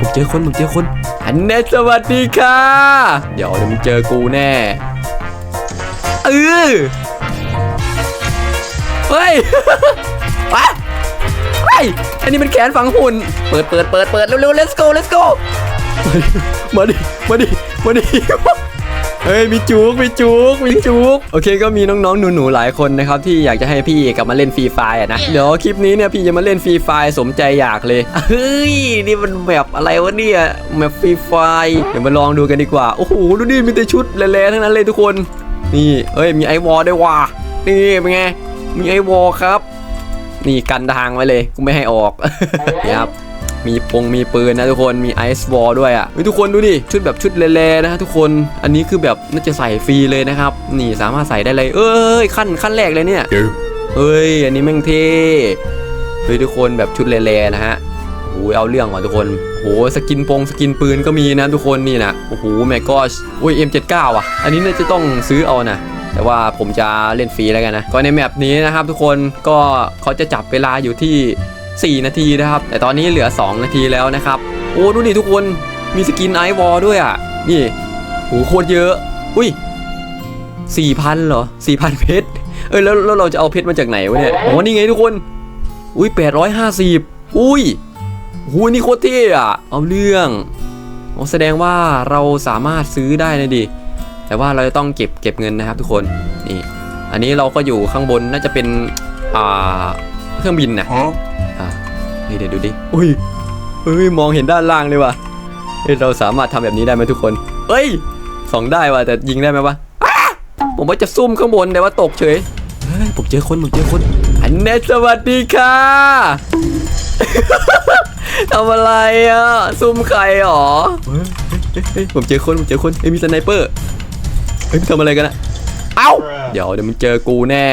ผมเจอคนผมเจอคนอันเนสสวัสดีค่ะ เดี๋ยวเดี๋ยวมึงเจอกูแน่เออเฮ้ยวะเฮ้ยอันนี้มันแขนฝังหุ่น เปิดเปิดเปิดเปิดเร็วๆ let's go let's go มาดิ มาดิ มาดิ เฮ้ยมีจุกมีจุกมีจุกโอเคก็มีน้องๆหนูๆหลายคนนะครับที่อยากจะให้พี่กลับมาเล่นฟรีไฟอะนะเดี๋ยวคลิปนี้เนี่ยพี่จะมาเล่นฟรีไฟสมใจอยากเลยเฮ้ยนี่มันแบบอะไรวะเนี่ยแบบฟรีไฟเดี๋ยวมาลองดูกันดีกว่าโอ้โหดูดิมีแต่ชุดแร่ๆทั้งนั้นเลยทุกคน นี่เอ้ยมีไอวอลด้วยว่ะนี่เป็นไงมีไอวอลครับ นี่กันทางไว้เลยกูไม่ให้ออกนี่ครับ มีปงมีปืนนะทุกคนมีไอซ์วอลด้วยอะเฮ้ยทุกคนดูดิชุดแบบชุดเลๆนะฮะทุกคนอันนี้คือแบบน่าจะใส่ฟรีเลยนะครับนี่สามารถใส่ได้เลย เอ้ยขั้นขั้นแรกเลยเนี่ยเฮ้ยอันนี้แม่งเท่เฮ้ยทุกคนแบบชุดเลๆนะฮะโอ้ยเอาเรื่องว่ะทุกคนโหสกินปงสกินปืนก็มีนะทุกคนนี่นะโอ้โหแม่ก็อุ้ย M79 อะ อันนี้น่าจะต้องซื้อเอานะแต่ว่าผมจะเล่นฟรีแล้วกันนะ ก็ในแมปนี้นะครับทุกคนก็เขาจะจับเวลาอยู่ที่ 4 นาทีนะครับ แต่ตอนนี้เหลือ 2 นาทีแล้วนะครับ โอ้ดูดิทุกคนมีสกินไอวอลด้วยอะ นี่โหโคตรเยอะ อุ้ย4,000เหรอ4,000เพชรเอ้ยแล้วแล้วเราจะเอาเพชรมาจากไหนวะเนี่ยอ๋อนี่ไงทุกคน อุ้ย850 อุ้ยหูนี่โคตรเท่อะเอาเรื่องอแสดงว่าเราสามารถซื้อได้นะดิ แต่ว่าเราจะต้องเก็บเก็บเงินนะครับทุกคน นี่ อันนี้เราก็อยู่ข้างบนน่าจะเป็น อ่า เครื่องบินนะ อ่านี่เดี๋ยวดูดิ อุ้ยเฮ้ยมองเห็นด้านล่างเลยว่ะเฮ้ยเราสามารถทำแบบนี้ได้ไหมทุกคนเอ้ยส่องได้ว่ะแต่ยิงได้ไหมวะอ้าผมว่าจะซุ่มข้างบนแต่ว่าตกเฉยเฮ้ยผมเจอคนผมเจอคนอันเนสสวัสดีค่ะทำอะไรอะซุ่มใครหรอเฮ้ยเฮ้ยเฮ้ยผมเจอคนผมเจอคนเฮ้ยมีสไนเปอร์เฮ้ยมึงทำอะไรกันอะเอ้าเดี๋ยวเดี๋ยวมึงเจอกูแน่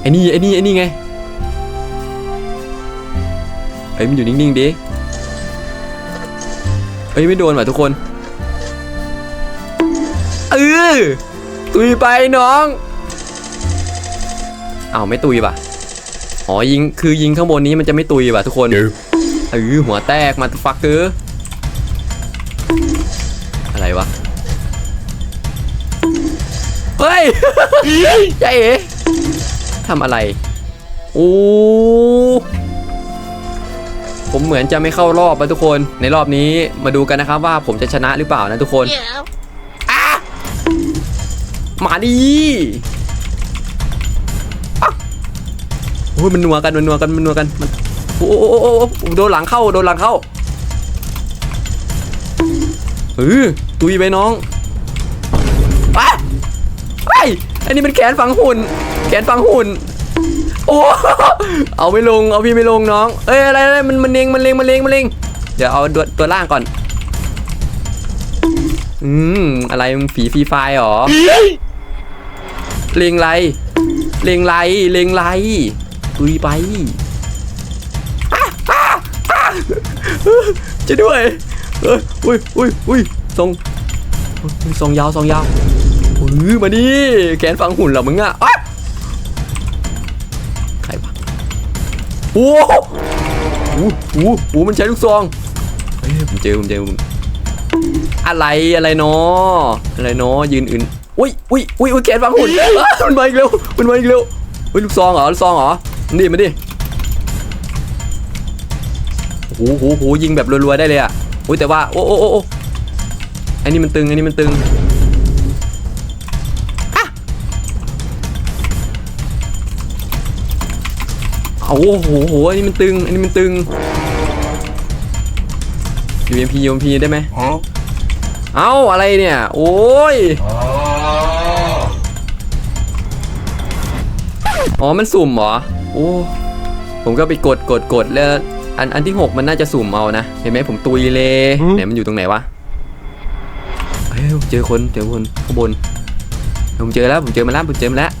ไอ้นี่ไอ้นี่ไอ้นี่ไง ฮ้ยมันอยู่นิ่งๆดิเฮ้ยไม่โดนว่ะทุกคนเออตุยไปน้องอ้าวไม่ตุยป่ะอ๋อยิงคือยิงข้างบนนี้มันจะไม่ตุยป่ะทุกคนเออหัวแตกมาฟักเกอร์อะไรวะเฮ้ยใจเอ๋ทำอะไรโอ้ ผมเหมือนจะไม่เข้ารอบนะทุกคน ในรอบนี้มาดูกันนะครับว่าผมจะชนะหรือเปล่านะทุกคนอะมาดิอะโอ้ยมันนัวกันมันนัวกันมันนัวกันมันโอ้โอ้โอ้โอ้โอ้โดนหลังเข้าโดนหลังเข้าเออตุยไปน้องอะไอ้ยอันนี้มันแขนฝังหุ่น แขนฝังหุ่น โอ้เอาไม่ลงเอาพี่ไม่ลงน้อง เอ้ยอะไรอะไรมันมันเลงมันเลงมันเลงมันเลงเดี๋ยวเอาตัวตัวล่างก่อน อืมอะไรมึงฝีฟรีไฟหรอเลงไรเลงไรเลงไรตุยไปจะด้วยเอ้ยอุ้ยอุ้ยอุ้ยทรงทรงยาวทรงยาวอุ้ยมาดิแขนฝังหุ่นเหรอมึงอะอะ โอ้โหโอ้โหโอ้โหมันใช้ลูกซองเฮ้ยผมเจอผมเจอผมอะไรอะไรเนาะอะไรเนาะยืนอื่นอุ้ยอุ้ยอุ้ยอุ้ยแขนฟังหุ่นอ้าวมันมาอีกเร็วมันมาอีกเร็วอุ้ยลูกซองเหรอลูกซองเหรอมาดิมาดิโอ้โหโหโหยิงแบบรัวๆได้เลยอะอุ้ยแต่ว่าโอ้โอ้โอ้โอ้อันนี้มันตึงอันนี้มันตึง โอ้โหโหอันนี้มันตึง อันนี้มันตึง UMP UMP ได้ไหมเอ้าอะไรเนี่ย โอ้ยอ๋อ มันสุ่มเหรอ โอ้ ผมก็ไปกดกดกดแล้ว อันอันที่ 6 มันน่าจะสุ่มเอานะ เห็นไหมผมตุยเลยไหนมันอยู่ตรงไหนวะเฮ้ยเจอคนเจอคนข้างบน ผมเจอแล้วผมเจอมันแล้วผมเจอมันแล้ว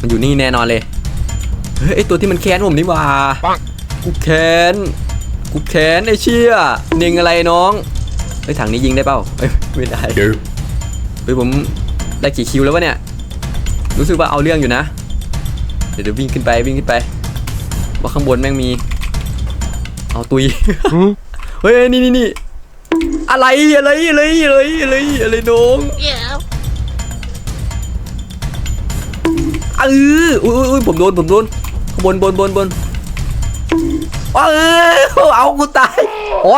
มันอยู่นี่แน่นอนเลย เฮ้ยไอตัวที่มันแค้นผมนี่หว่ากูแค้นกูแค้นไอ้เชี่ยเนียงอะไรน้องเฮ้ยถังนี้ยิงได้เปล่าเอ้ยไม่ได้เฮ้ยผมได้กี่คิวแล้ววะเนี่ยรู้สึกว่าเอาเรื่องอยู่นะเดี๋ยวเดี๋ยววิ่งขึ้นไปวิ่งขึ้นไป ว่าข้างบนแม่งมี เอาตุยเฮ้ยนี่นี่นี่อะไรอะไรอะไรอะไรอะไรอะไรน้อง Yeah. เอออุ้ยอุ้ยอุ้ยผมโดนผมโดน บนบนบนบนเออเอากูตายโอ้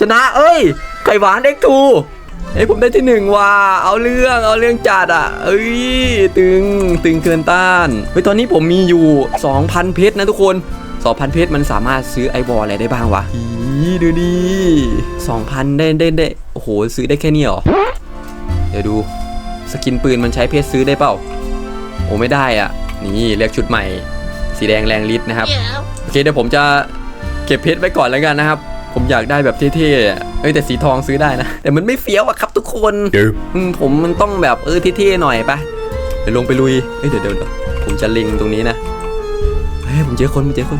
ชนะเอ้ยไข่หวานเด็กทูเอ้ยผมได้ที่หนึ่งว่ะเอาเรื่องเอาเรื่องจัดอะ เอ้ยตึงตึงเกินต้านเฮ้ยตอนนี้ผมมีอยู่ 2,000 เพชรนะทุกคน 2,000 เพชรมันสามารถซื้อไอบอลอะไรได้บ้างวะอีดูดิ2,000 ได้ได้ได้โอ้โห ซื้อได้แค่นี้เหรอ เดี๋ยวดู สกินปืนมันใช้เพชรซื้อได้เปล่า โอ้ไม่ได้อะ นี่เลือกชุดใหม่ สีแดงแรงฤทธิ์นะครับ Yeah. โอเคเดี๋ยวผมจะเก็บเพชรไว้ก่อนแล้วกันนะครับ ผมอยากได้แบบเท่ๆอะเอ้ยแต่สีทองซื้อได้นะ แต่มันไม่เฟี้ยวอะครับทุกคนอืมผมมันต้องแบบเออเท่ๆหน่อยปะเดี๋ยวลงไปลุยเอ้ยเดี๋ยวเดี๋ยวเดี๋ยวผมจะเล็งตรงนี้นะเฮ้ยผมเจอคนผมเจอคน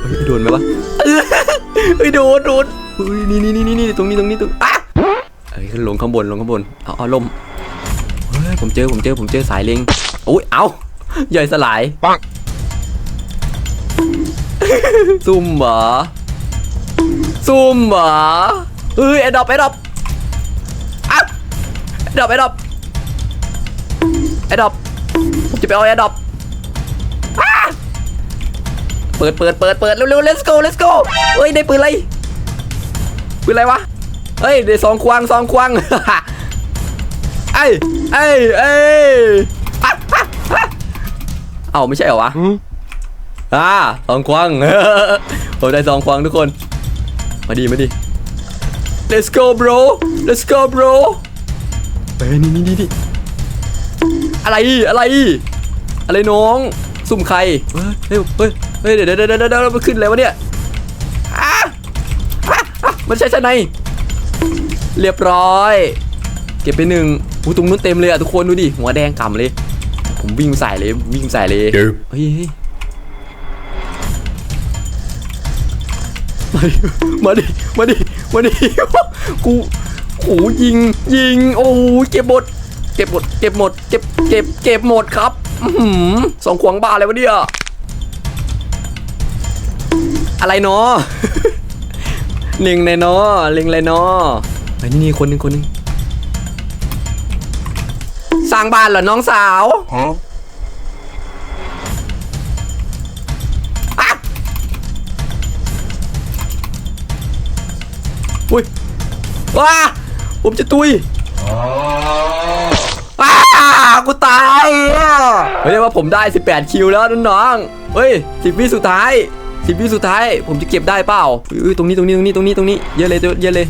เฮ้ยโดนไหมวะเออเฮ้ยโดนโดนเฮ้ยนี่นี่นี่นี่ตรงนี้ตรงนี้ตรงอะเฮ้ยขึ้นลงข้างบนลงข้างบนเอาเอาลมเฮ้ยผมเจอผมเจอผมเจอสายเล็งโอ้ยเอา ใหญ่สลาย ปังซุ่มเหรอซุ่มเหรอเฮ้ยไอ้ดอกไอ้ดอกอะไอ้ดอกไอ้ดอกไอ้ดอกผมจะไปเอาไอ้ดอกอะเปิดเปิดเปิดเปิดเร็วๆ let's go let's go เฮ้ยได้ปืนอะไรปืนอะไรวะเฮ้ยได้สองควางสองควางไอ้ไอ้ไอ้อะอะอะ เอ้าไม่ใช่เหรอวะอ่าสองควงผมได้สองควงทุกคน มาดีมาดี let's go bro let's go bro เฮ้ยนี่นี่นี่นี่อะไรอะไร อะไรน้อง สุ่มใครเฮ้ยเฮ้ยเฮ้ยเฮ้ยเดี๋ยวเดี๋ยวเดี๋ยวเดี๋ยวเดี๋ยวมันขึ้นอะไรวะเนี่ยอะอะอะมันใช่ชั้นในเรียบร้อย เก็บไปหนึ่งอู้ตรงนู้นเต็มเลยอะทุกคนดูดิหัวแดงก่ำเลย ผมวิ่งใส่เลยวิ่งใส่เลยเดี๋ยวเฮ้ยเฮ้ยมาดิ มาดิ มาดิ กูโอ้ยิง ยิง โอ้ยเก็บหมด เก็บหมด เก็บหมด เก็บ เก็บ เก็บหมดครับอื้อหือสองขวางบ้าอะไรวะเนี่ย อะไรเนาะเล็งเลยเนาะเล็งเลยเนาะไอ้ยนี่นี่คนหนึงคนหนึง สร้างบ้านเหรอน้องสาว Huh? อุ้ยว้าผมจะตุยว้ากูตายอะไม่ได้ว่าผมได้ 18 คิวแล้วน้องๆเฮ้ย10วิสุดท้าย10วิสุดท้าย ผมจะเก็บได้เปล่าอุ้ยตรงนี้ตรงนี้ตรงนี้ตรงนี้ตรงนี้เยอะเลยเยอะเลย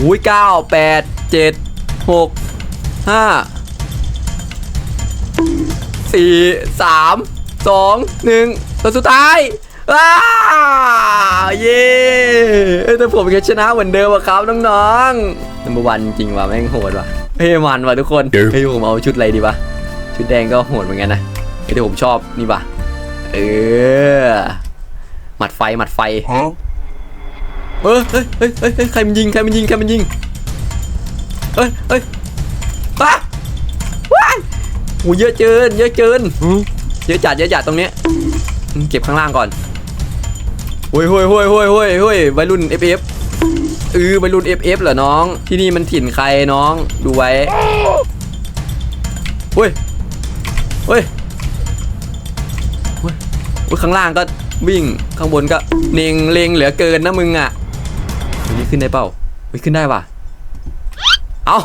อุ้ยเก้าแปดเจ็ดหกห้า สี่สามสองหนึ่งตัวสุดท้ายว้าเย้เอ้ยแต่ผมแค่ชนะเหมือนเดิมอะครับน้องๆนัมเบอร์วันจริงว่ะแม่งโหดว่ะเฮ้ยมันว่ะทุกคนเดี๋ยวเฮ้ยผมเอาชุดอะไรดีวะชุดแดงก็โหดเหมือนกันนะเฮ้ยแต่ผมชอบนี่ว่ะเออหมัดไฟหมัดไฟ Huh? เฮ้ยเฮ้ยเฮ้ยเฮ้ยเฮ้ยใครมันยิงใครมันยิงใครมันยิงเฮ้ยเฮ้ยว้าว้ายโหเยอะเกินเยอะเกิน Huh? เยอะจัดเยอะจัดตรงเนี้ยอืมเก็บข้างล่างก่อนโฮ้ยโฮ้ยโฮ้ยโฮ้ยโฮ้ยโฮ้ยวัยรุ่น FF เออวัยรุ่น FF เหรอน้อง ที่นี่มันถิ่นใครน้องดูไว้เฮ้ยเฮ้ยเฮ้ยเฮ้ยข้างล่างก็วิ่งข้างบนก็เน่งเลงเหลือเกินนะมึงอะอันนี้ขึ้นได้เปล่าเฮ้ยขึ้นได้ว่ะเอา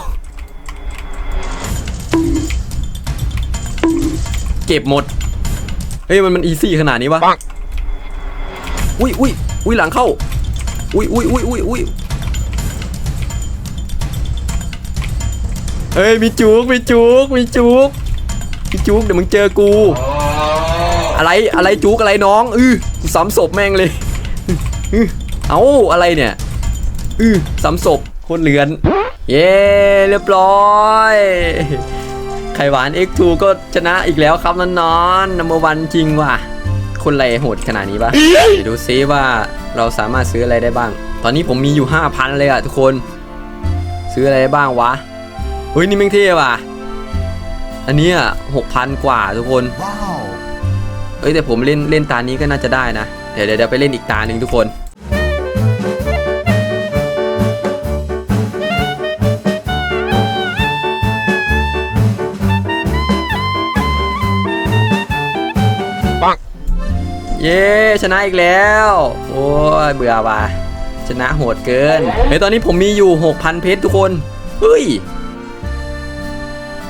เก็บหมด เฮ้ยมันมันอีซี่ขนาดนี้วะปังอุ้ยอุ้ยอุ้ยหลังเข้า อุ้ยอุ้ยอุ้ยอุ้ยอุ้ยเฮ้ยมีจุกมีจุกมีจุกมีจุกเดี๋ยวมึงเจอกู อะไรอะไรจุกอะไรน้องอือซ้ำศพแม่งเลยอื้อเอาอะไรเนี่ยอือซ้ำศพโคนเหลือน เย้เรียบร้อยไข่หวาน X2 ก็ชนะอีกแล้วครับน้องๆนัมเบอร์วันจริงว่ะ คนอะไรโหดขนาดนี้ปะเดี๋ยวดูซิว่าเราสามารถซื้ออะไรได้บ้าง ตอนนี้ผมมีอยู่ 5,000 เลยอะทุกคน ซื้ออะไรได้บ้างวะ เฮ้ย นี่แม่งเท่ว่ะ อันเนี้อะ6,000กว่าทุกคน Wow. เอ้ยแต่ผมเล่นเล่นตานี้ก็น่าจะได้นะ เดี๋ยวเดี๋ยวเดี๋ยวไปเล่นอีกตาหนึ่งทุกคน เย้ชนะอีกแล้ว โอ้ยเบื่อว่ะชนะโหดเกินเฮ้ยตอนนี้ผมมีอยู่ 6,000 เพชรทุกคนเฮ้ย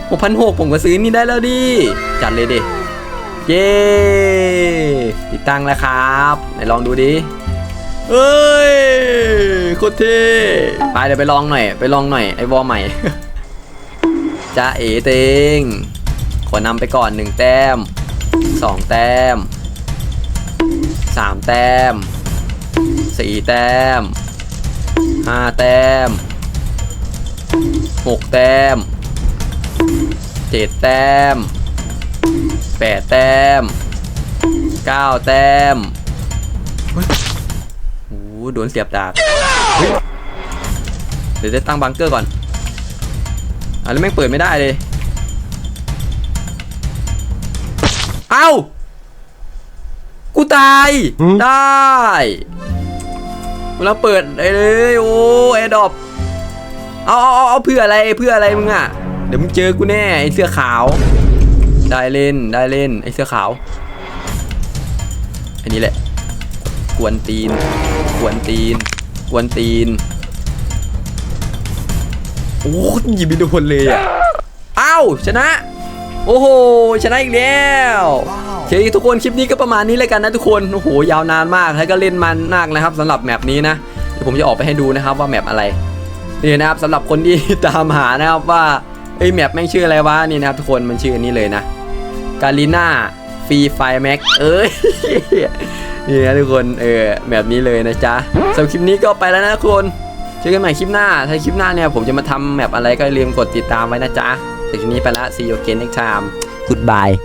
6,600 ผมก็ซื้อนี่ได้แล้วดิ จัดเลยดิ เย้ติดตั้งแล้วครับไหนลองดูดิเฮ้ยโคตรเท่ไปเดี๋ยวไปลองหน่อย ไปลองหน่อยไอ้วอลใหม่จ้าเอเตงขอนำไปก่อน1แต้ม2แต้ม 3 แต้ม 4 แต้ม 5 แต้ม 6 แต้ม 7 แต้ม 8 แต้ม 9 แต้มเฮ้ยโอ้โหโดนเสียบดาบเฮ้ยเดี๋ยวจะตั้งบังเกอร์ก่อนอะแล้วแม่งเปิดไม่ได้เลย เอ้า กูตายได้เราเปิดเลยโอ้แอร์ดอปเอาเอาเอาเอาเพื่ออะไรเพื่ออะไรมึงอะ เดี๋ยวมึงเจอกูแน่ไอเสื้อขาว ได้เล่นได้เล่นไอเสื้อขาว อันนี้แหละ กวนตีน กวนตีน กวนตีน โอ้ยยิงไม่โดนเลยอะ อ้าวชนะ โอ้โห ชนะอีกแล้วโอ เคทุกคนคลิปนี้ก็ประมาณนี้เลยกันนะทุกคนโอ้โหยาวนานมากแล้วก็เล่นมันมากนะครับสำหรับแมปนี้นะเดี๋ยวผมจะออกไปให้ดูนะครับว่าแมปอะไรนี่นะครับสำหรับคนที่ตามหานะครับว่าเอ้แมปแม่งชื่ออะไรวะนี่นะครับทุกคนมันชื่ออันนี้เลยนะกาลิน่าฟรีไฟแม็กเอ้ยนี่นะทุกคนเออแบบนี้เลยนะจ๊ะสำหรับคลิปนี้ก็ไปแล้วนะทุกคนเจอกันใหม่คลิปหน้า ถ้าคลิปหน้าเนี่ยผมจะมาทำแมปอะไรก็อย่าลืมกดติดตามไว้นะจ๊ะแต่คลิปนี้ไปละ see you again next time goodbye